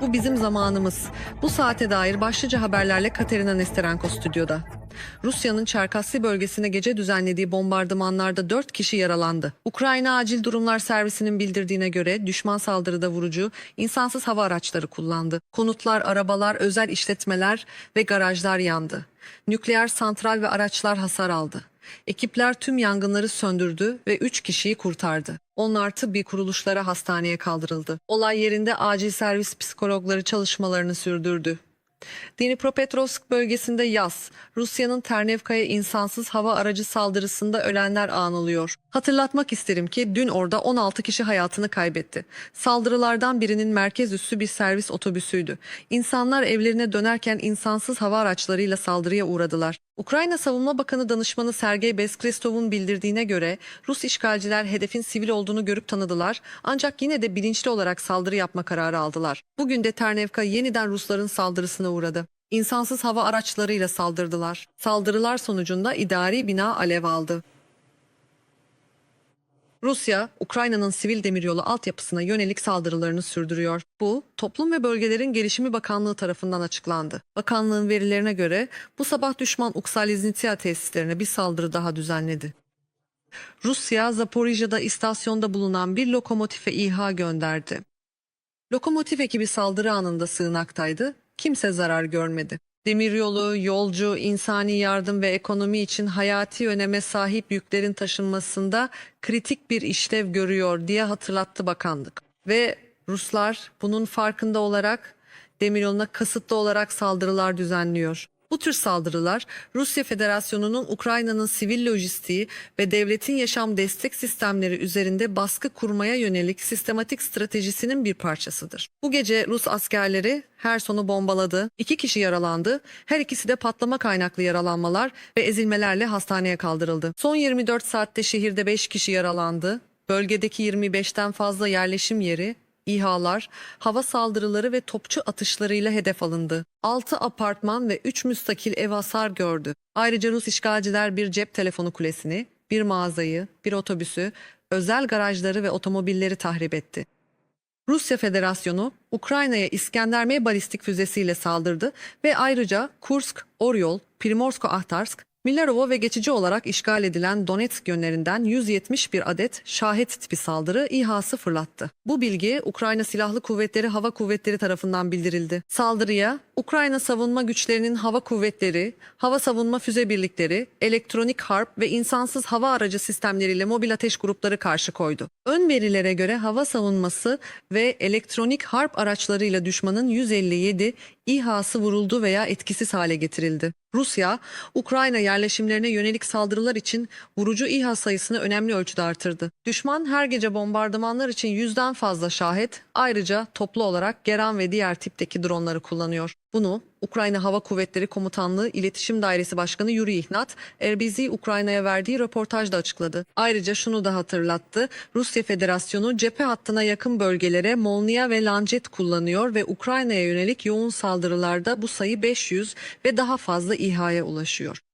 Bu bizim zamanımız. Bu saate dair başlıca haberlerle Katerina Nesterenko stüdyoda. Rusya'nın Çerkasli bölgesine gece düzenlediği bombardımanlarda 4 kişi yaralandı. Ukrayna Acil Durumlar Servisi'nin bildirdiğine göre düşman saldırıda vurucu insansız hava araçları kullandı. Konutlar, arabalar, özel işletmeler ve garajlar yandı. Nükleer santral ve araçlar hasar aldı. Ekipler tüm yangınları söndürdü ve 3 kişiyi kurtardı. Onlar tıbbi kuruluşlara hastaneye kaldırıldı. Olay yerinde acil servis psikologları çalışmalarını sürdürdü. Dnipropetrovsk bölgesinde yaz, Rusya'nın Ternevka'ya insansız hava aracı saldırısında ölenler anılıyor. Hatırlatmak isterim ki dün orada 16 kişi hayatını kaybetti. Saldırılardan birinin merkez üssü bir servis otobüsüydü. İnsanlar evlerine dönerken insansız hava araçlarıyla saldırıya uğradılar. Ukrayna Savunma Bakanı danışmanı Sergey Beskrestov'un bildirdiğine göre Rus işgalciler hedefin sivil olduğunu görüp tanıdılar ancak yine de bilinçli olarak saldırı yapma kararı aldılar. Bugün de Ternevka yeniden Rusların saldırısına uğradı. İnsansız hava araçlarıyla saldırdılar. Saldırılar sonucunda idari bina alev aldı. Rusya, Ukrayna'nın sivil demiryolu altyapısına yönelik saldırılarını sürdürüyor. Bu, Toplum ve Bölgelerin Gelişimi Bakanlığı tarafından açıklandı. Bakanlığın verilerine göre bu sabah düşman Uksaliznitia tesislerine bir saldırı daha düzenledi. Rusya, Zaporijya'da istasyonda bulunan bir lokomotife İHA gönderdi. Lokomotif ekibi saldırı anında sığınaktaydı, kimse zarar görmedi. Demiryolu, yolcu, insani yardım ve ekonomi için hayati öneme sahip yüklerin taşınmasında kritik bir işlev görüyor diye hatırlattı bakanlık. Ve Ruslar bunun farkında olarak demiryoluna kasıtlı olarak saldırılar düzenliyor. Bu tür saldırılar Rusya Federasyonu'nun Ukrayna'nın sivil lojistiği ve devletin yaşam destek sistemleri üzerinde baskı kurmaya yönelik sistematik stratejisinin bir parçasıdır. Bu gece Rus askerleri Herson'u bombaladı. İki kişi yaralandı. Her ikisi de patlama kaynaklı yaralanmalar ve ezilmelerle hastaneye kaldırıldı. Son 24 saatte şehirde 5 kişi yaralandı. Bölgedeki 25'ten fazla yerleşim yeri İHA'lar, hava saldırıları ve topçu atışlarıyla hedef alındı. 6 apartman ve 3 müstakil ev hasar gördü. Ayrıca Rus işgalciler bir cep telefonu kulesini, bir mağazayı, bir otobüsü, özel garajları ve otomobilleri tahrip etti. Rusya Federasyonu Ukrayna'ya İskender M balistik füzesiyle saldırdı ve ayrıca Kursk, Oryol, Primorsko-Ahtarsk, Milarovo ve geçici olarak işgal edilen Donetsk yönlerinden 171 adet şahit tipi saldırı İHA'sı fırlattı. Bu bilgi Ukrayna Silahlı Kuvvetleri Hava Kuvvetleri tarafından bildirildi. Saldırıya Ukrayna savunma güçlerinin hava kuvvetleri, hava savunma füze birlikleri, elektronik harp ve insansız hava aracı sistemleriyle mobil ateş grupları karşı koydu. Ön verilere göre hava savunması ve elektronik harp araçlarıyla düşmanın 157 İHA'sı vuruldu veya etkisiz hale getirildi. Rusya, Ukrayna yerleşimlerine yönelik saldırılar için vurucu İHA sayısını önemli ölçüde artırdı. Düşman her gece bombardımanlar için yüzden fazla şahit, ayrıca toplu olarak Geran ve diğer tipteki dronları kullanıyor. Bunu Ukrayna Hava Kuvvetleri Komutanlığı İletişim Dairesi Başkanı Yuri Ihnat, RBZ Ukrayna'ya verdiği röportajda açıkladı. Ayrıca şunu da hatırlattı. Rusya Federasyonu cephe hattına yakın bölgelere Molnia ve Lancet kullanıyor ve Ukrayna'ya yönelik yoğun saldırılarda bu sayı 500 ve daha fazla İHA'ya ulaşıyor.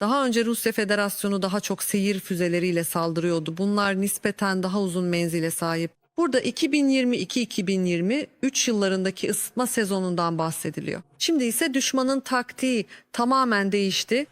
Daha önce Rusya Federasyonu daha çok seyir füzeleriyle saldırıyordu. Bunlar nispeten daha uzun menzile sahip. Burada 2022-2020 3 yıllarındaki ısıtma sezonundan bahsediliyor. Şimdi ise düşmanın taktiği tamamen değişti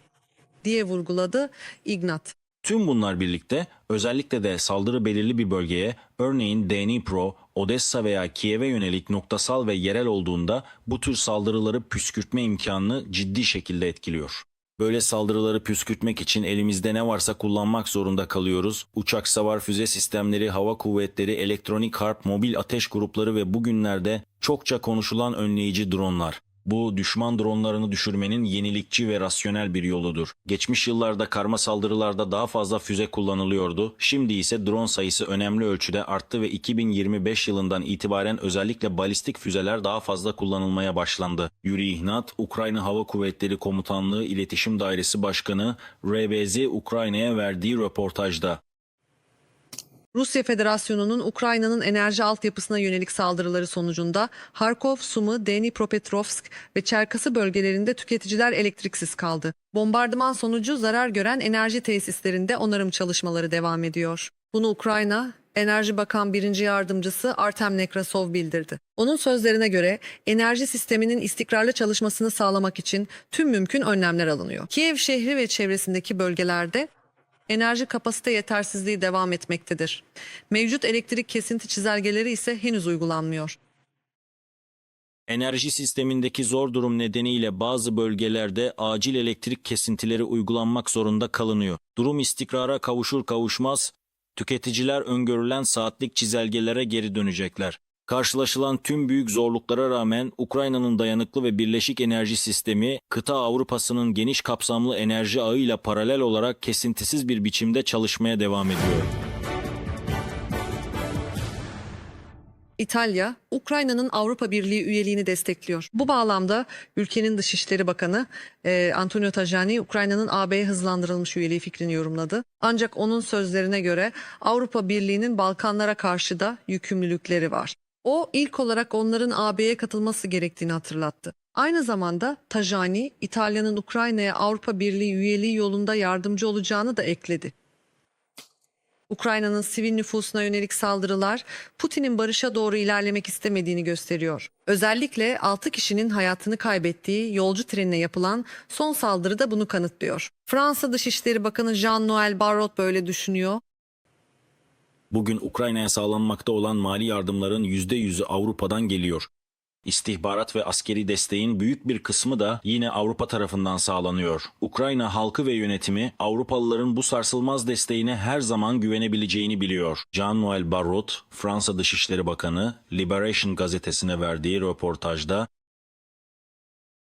diye vurguladı Ignat. Tüm bunlar birlikte özellikle de saldırı belirli bir bölgeye örneğin Dnipro, Odessa veya Kiev'e yönelik noktasal ve yerel olduğunda bu tür saldırıları püskürtme imkanını ciddi şekilde etkiliyor. Böyle saldırıları püskürtmek için elimizde ne varsa kullanmak zorunda kalıyoruz. Uçak savar füze sistemleri, hava kuvvetleri, elektronik harp, mobil ateş grupları ve bugünlerde çokça konuşulan önleyici dronlar. Bu düşman dronlarını düşürmenin yenilikçi ve rasyonel bir yoludur. Geçmiş yıllarda karma saldırılarda daha fazla füze kullanılıyordu. Şimdi ise drone sayısı önemli ölçüde arttı ve 2025 yılından itibaren özellikle balistik füzeler daha fazla kullanılmaya başlandı. Yuri Ihnat, Ukrayna Hava Kuvvetleri Komutanlığı İletişim Dairesi Başkanı RBZ Ukrayna'ya verdiği röportajda Rusya Federasyonu'nun Ukrayna'nın enerji altyapısına yönelik saldırıları sonucunda Harkov, Sumy, Dnipropetrovsk ve Çerkası bölgelerinde tüketiciler elektriksiz kaldı. Bombardıman sonucu zarar gören enerji tesislerinde onarım çalışmaları devam ediyor. Bunu Ukrayna Enerji Bakan Birinci Yardımcısı Artem Nekrasov bildirdi. Onun sözlerine göre enerji sisteminin istikrarlı çalışmasını sağlamak için tüm mümkün önlemler alınıyor. Kiev şehri ve çevresindeki bölgelerde enerji kapasite yetersizliği devam etmektedir. Mevcut elektrik kesinti çizelgeleri ise henüz uygulanmıyor. Enerji sistemindeki zor durum nedeniyle bazı bölgelerde acil elektrik kesintileri uygulanmak zorunda kalınıyor. Durum istikrara kavuşur kavuşmaz tüketiciler öngörülen saatlik çizelgelere geri dönecekler. Karşılaşılan tüm büyük zorluklara rağmen Ukrayna'nın dayanıklı ve birleşik enerji sistemi kıta Avrupa'sının geniş kapsamlı enerji ağıyla paralel olarak kesintisiz bir biçimde çalışmaya devam ediyor. İtalya, Ukrayna'nın Avrupa Birliği üyeliğini destekliyor. Bu bağlamda ülkenin Dışişleri Bakanı e, Antonio Tajani, Ukrayna'nın AB'ye hızlandırılmış üyeliği fikrini yorumladı. Ancak onun sözlerine göre Avrupa Birliği'nin Balkanlara karşı da yükümlülükleri var. O ilk olarak onların AB'ye katılması gerektiğini hatırlattı. Aynı zamanda Tajani, İtalya'nın Ukrayna'ya Avrupa Birliği üyeliği yolunda yardımcı olacağını da ekledi. Ukrayna'nın sivil nüfusuna yönelik saldırılar Putin'in barışa doğru ilerlemek istemediğini gösteriyor. Özellikle 6 kişinin hayatını kaybettiği yolcu trenine yapılan son saldırı da bunu kanıtlıyor. Fransa Dışişleri Bakanı Jean-Noël Barrot böyle düşünüyor. Bugün Ukrayna'ya sağlanmakta olan mali yardımların %100'ü Avrupa'dan geliyor. İstihbarat ve askeri desteğin büyük bir kısmı da yine Avrupa tarafından sağlanıyor. Ukrayna halkı ve yönetimi Avrupalıların bu sarsılmaz desteğine her zaman güvenebileceğini biliyor. Jean-Noël Barrot, Fransa Dışişleri Bakanı, Liberation gazetesine verdiği röportajda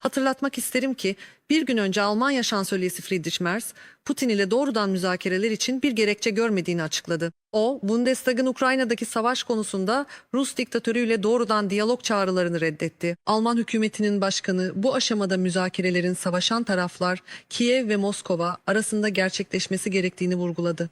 Hatırlatmak isterim ki bir gün önce Almanya Şansölyesi Friedrich Merz, Putin ile doğrudan müzakereler için bir gerekçe görmediğini açıkladı. O, Bundestag'ın Ukrayna'daki savaş konusunda Rus diktatörüyle doğrudan diyalog çağrılarını reddetti. Alman hükümetinin başkanı bu aşamada müzakerelerin savaşan taraflar Kiev ve Moskova arasında gerçekleşmesi gerektiğini vurguladı.